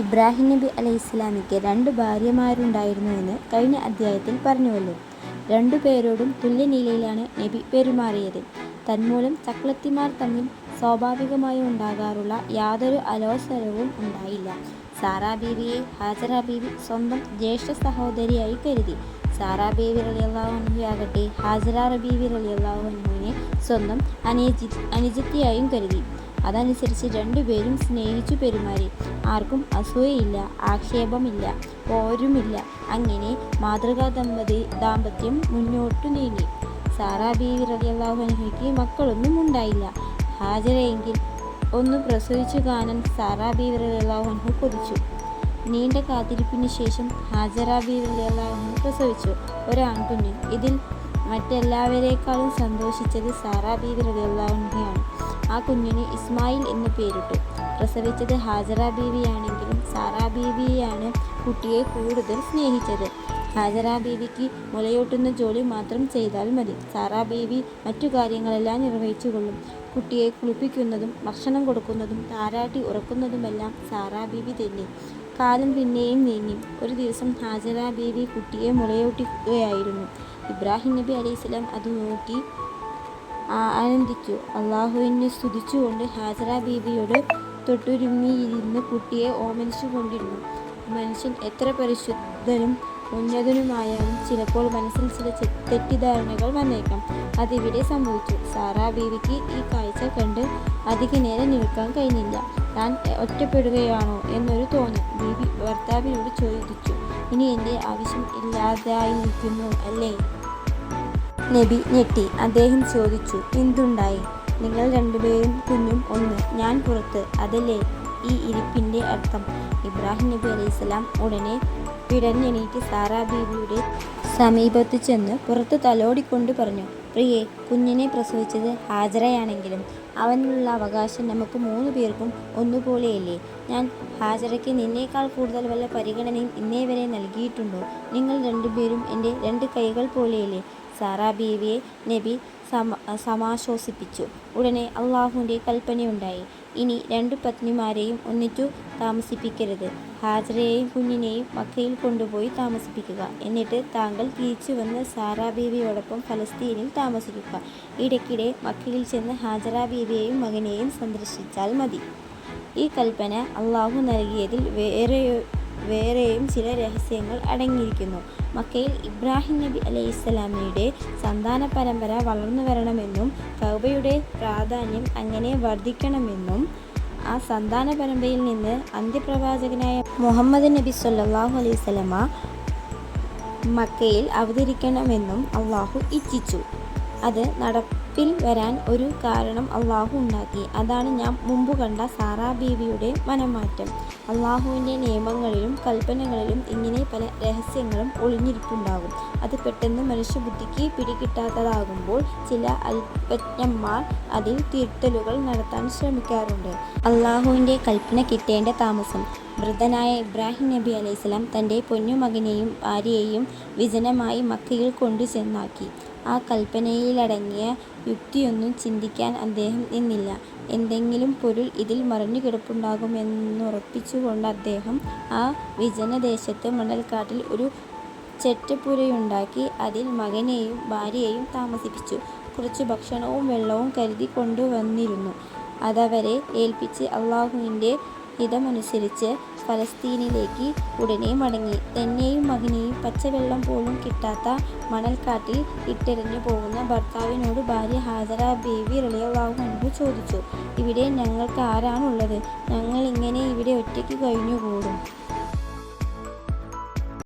ഇബ്രാഹിം നബി അലൈഹി ഇസ്ലാമിക്ക് രണ്ട് ഭാര്യമാരുണ്ടായിരുന്നുവെന്ന് കഴിഞ്ഞ അധ്യായത്തിൽ പറഞ്ഞുവല്ലോ. രണ്ടു പേരോടും തുല്യനിലയിലാണ് നബി പെരുമാറിയത്. തന്മൂലം ചക്ലത്തിമാർ തമ്മിൽ സ്വാഭാവികമായി ഉണ്ടാകാറുള്ള യാതൊരു അലോസരവും ഉണ്ടായില്ല. സാറാ ബീവിയെ ഹാജറ ബീവി സ്വന്തം ജ്യേഷ്ഠ സഹോദരിയായി കരുതി. സാറാ ബീവി റളിയല്ലാഹു അൻഹയാകട്ടെ ഹാജറ ബീവി റളിയല്ലാഹു സ്വന്തം സ്വന്തം അനുജത്തിയായും കരുതി. അതനുസരിച്ച് രണ്ടുപേരും സ്നേഹിച്ചു പെരുമാറി. ആർക്കും അസൂയയില്ല, ആക്ഷേപമില്ല, പോരുമില്ല. അങ്ങനെ മാതൃകാ ദമ്പതി ദാമ്പത്യം മുന്നോട്ടു നീങ്ങി. സാറാ ബീവി റളിയല്ലാഹു അൻഹയ്ക്ക് മക്കളൊന്നും ഉണ്ടായില്ല. ഹാജരയെങ്കിൽ ഒന്ന് പ്രസവിച്ചു കാണാൻ സാറാ ബീവി റളിയല്ലാഹു അൻഹ കൊതിച്ചു. നീണ്ട കാത്തിരിപ്പിന് ശേഷം ഹാജറ ബീവി റളിയല്ലാഹു അൻഹ പ്രസവിച്ചു ഒരാൺകുഞ്ഞ്. ഇതിൽ മറ്റെല്ലാവരേക്കാളും സന്തോഷിച്ചത് സാറാ ബീവി റളിയല്ലാഹു അൻഹയാണ്. ആ കുഞ്ഞിന് ഇസ്മായിൽ എന്ന് പേരിട്ടു. പ്രസവിച്ചത് ഹാജറ ബീവിയാണെങ്കിലും സാറാ ബീവിയാണ് കുട്ടിയെ കൂടുതൽ സ്നേഹിച്ചത്. ഹാജറ ബീവിക്ക് മുലയൂട്ടുന്ന ജോലി മാത്രം ചെയ്താൽ മതി. സാറാ ബീവി മറ്റു കാര്യങ്ങളെല്ലാം നിർവഹിച്ചുകൊള്ളും. കുട്ടിയെ കുളിപ്പിക്കുന്നതും ഭക്ഷണം കൊടുക്കുന്നതും താരാട്ടി ഉറക്കുന്നതുമെല്ലാം സാറാ ബീവി തന്നെ. കാലം പിന്നെയും നീങ്ങി. ഒരു ദിവസം ഹാജറ ബീവി കുട്ടിയെ മുലയൂട്ടുകയായിരുന്നു. ഇബ്രാഹിം നബി അലൈഹിസ്സലാം അത് നോക്കി ആനന്ദിച്ചു. അള്ളാഹുവിനെ സ്തുതിച്ചുകൊണ്ട് ഹാജറ ബീവിയോട് തൊട്ടുരുമ്മിയിരുന്ന് കുട്ടിയെ ഓമനിച്ചു കൊണ്ടിരുന്നു മനുഷ്യൻ എത്ര പരിശുദ്ധനും ഉന്നതനുമായാലും ചിലപ്പോൾ മനസ്സിൽ ചില തെറ്റിദ്ധാരണകൾ വന്നേക്കാം. അതിവിടെ സംഭവിച്ചു. സാറാ ബീവിക്ക് ഈ കാഴ്ച കണ്ട് അധിക അധികനേരം നിൽക്കാൻ കഴിഞ്ഞില്ല. താൻ ഒറ്റപ്പെടുകയാണോ എന്നൊരു തോന്നൽ. ബീവി ഭർത്താവിനോട് ചോദിച്ചു. ഇനി എന്റെ ആവശ്യം ഇല്ലാതായിരിക്കുന്നു അല്ലേ? നബി ഞെട്ടി. അദ്ദേഹം ചോദിച്ചു. എന്തുണ്ടായി? നിങ്ങൾ രണ്ടുപേരും കുഞ്ഞും ഒന്ന്. ഞാൻ പുറത്ത്. അതല്ലേ ഈ ഇരിപ്പിന്റെ അർത്ഥം? ഇബ്രാഹിം നബി അലൈഹിസ്സലാം ഉടനെ പിടഞ്ഞെണീറ്റ് സാറാ ബീവിയുടെ സമീപത്ത് ചെന്ന് പുറത്ത് തലോടിക്കൊണ്ട് പറഞ്ഞു. പ്രിയെ കുഞ്ഞിനെ പ്രസവിച്ചത് ഹാജറയാണെങ്കിലും അവനുള്ള അവകാശം നമുക്ക് മൂന്ന് പേർക്കും ഒന്നുപോലെയല്ലേ. ഞാൻ ഹാജറയ്ക്ക് നിന്നേക്കാൾ കൂടുതൽ വല്ല പരിഗണനയും ഇന്നേ വരെ നൽകിയിട്ടുണ്ടോ? നിങ്ങൾ രണ്ടുപേരും എന്റെ രണ്ട് കൈകൾ പോലെയല്ലേ. സാറാ ബീവിയെ നബി സമാശ്വസിപ്പിച്ചു. ഉടനെ അള്ളാഹുവിന്റെ കൽപ്പനയുണ്ടായി. ഇനി രണ്ടു പത്നിമാരെയും ഒന്നിച്ചു താമസിപ്പിക്കരുത്. ഹാജരയെയും കുഞ്ഞിനെയും മക്കയിൽ കൊണ്ടുപോയി താമസിപ്പിക്കുക. എന്നിട്ട് താങ്കൾ തിരിച്ചു വന്ന് സാറാ ബീവിയോടൊപ്പം ഫലസ്തീനിൽ താമസിക്കുക. ഇടയ്ക്കിടെ മക്കയിൽ ചെന്ന് ഹാജറ ബീവിയെയും മകനെയും സന്ദർശിച്ചാൽ മതി. ഈ കൽപ്പന അള്ളാഹു നൽകിയതിൽ വേറെയും ചില രഹസ്യങ്ങൾ അടങ്ങിയിരിക്കുന്നു. മക്കയിൽ ഇബ്രാഹിം നബി അലൈഹി ഇസ്ലാമിയുടെ സന്താന പരമ്പര വളർന്നു വരണമെന്നും കഅബയുടെ പ്രാധാന്യം അങ്ങനെ വർദ്ധിക്കണമെന്നും ആ സന്താന പരമ്പരയിൽ നിന്ന് അന്ത്യപ്രവാചകനായ മുഹമ്മദ് നബി സല്ലാഹു അലൈഹി സ്വലമ മക്കയിൽ അവതരിക്കണമെന്നും അള്ളാഹു ഇച്ഛിച്ചു. അത് നടപ്പിൽ വരാൻ ഒരു കാരണം അള്ളാഹു ഉണ്ടാക്കി. അതാണ് ഞാൻ മുമ്പ് കണ്ട സാറാ ബീവിയുടെ മനമാറ്റം അള്ളാഹുവിന്റെ നിയമങ്ങളിലും കൽപ്പനകളിലും ഇങ്ങനെ പല രഹസ്യങ്ങളും ഒളിഞ്ഞിരിപ്പുണ്ടാകും. അത് പെട്ടെന്ന് മനുഷ്യബുദ്ധിക്ക് പിടികിട്ടാത്തതാകുമ്പോൾ ചില അല്പജ്ഞന്മാർ അതിൽ തിരുത്തലുകൾ നടത്താൻ ശ്രമിക്കാറുണ്ട്. അള്ളാഹുവിന്റെ കൽപ്പന കിട്ടേണ്ട താമസം. വൃദ്ധനായ ഇബ്രാഹിം നബി അലൈഹിസ്ലാം തന്റെ പൊന്നുമകനെയും ഭാര്യയെയും വിജനമായി മക്കയിൽ കൊണ്ടുചെന്നാക്കി. ആ കൽപ്പനയിലടങ്ങിയ യുക്തിയൊന്നും ചിന്തിക്കാൻ അദ്ദേഹം നിന്നില്ല. എന്തെങ്കിലും പൊരുൾ ഇതിൽ മറഞ്ഞുകിടപ്പുണ്ടാകുമെന്നുറപ്പിച്ചുകൊണ്ട് അദ്ദേഹം ആ വിജനദേശത്ത് മണൽക്കാട്ടിൽ ഒരു ചെറ്റപ്പുരയുണ്ടാക്കി അതിൽ മകനെയും ഭാര്യയെയും താമസിപ്പിച്ചു. കുറച്ചു ഭക്ഷണവും വെള്ളവും കരുതി കൊണ്ടുവന്നിരുന്നു. അതവരെ ഏൽപ്പിച്ച് അല്ലാഹുവിന്റെ ഹിതമനുസരിച്ച് ഫലസ്തീനിലേക്ക് ഉടനെ മടങ്ങി. തന്നെയും മകനെയും പച്ചവെള്ളം പോലും കിട്ടാത്ത മണൽക്കാട്ടിൽ ഇട്ടെറിഞ്ഞു പോകുന്ന ഭർത്താവിനോട് ഭാര്യ ഹാജര ബേബി അൻഹ ചോദിച്ചു. ഇവിടെ ഞങ്ങൾക്ക് ആരാണുള്ളത് ഞങ്ങളിങ്ങനെ ഇവിടെ ഒറ്റയ്ക്ക് കഴിഞ്ഞുകൂടും.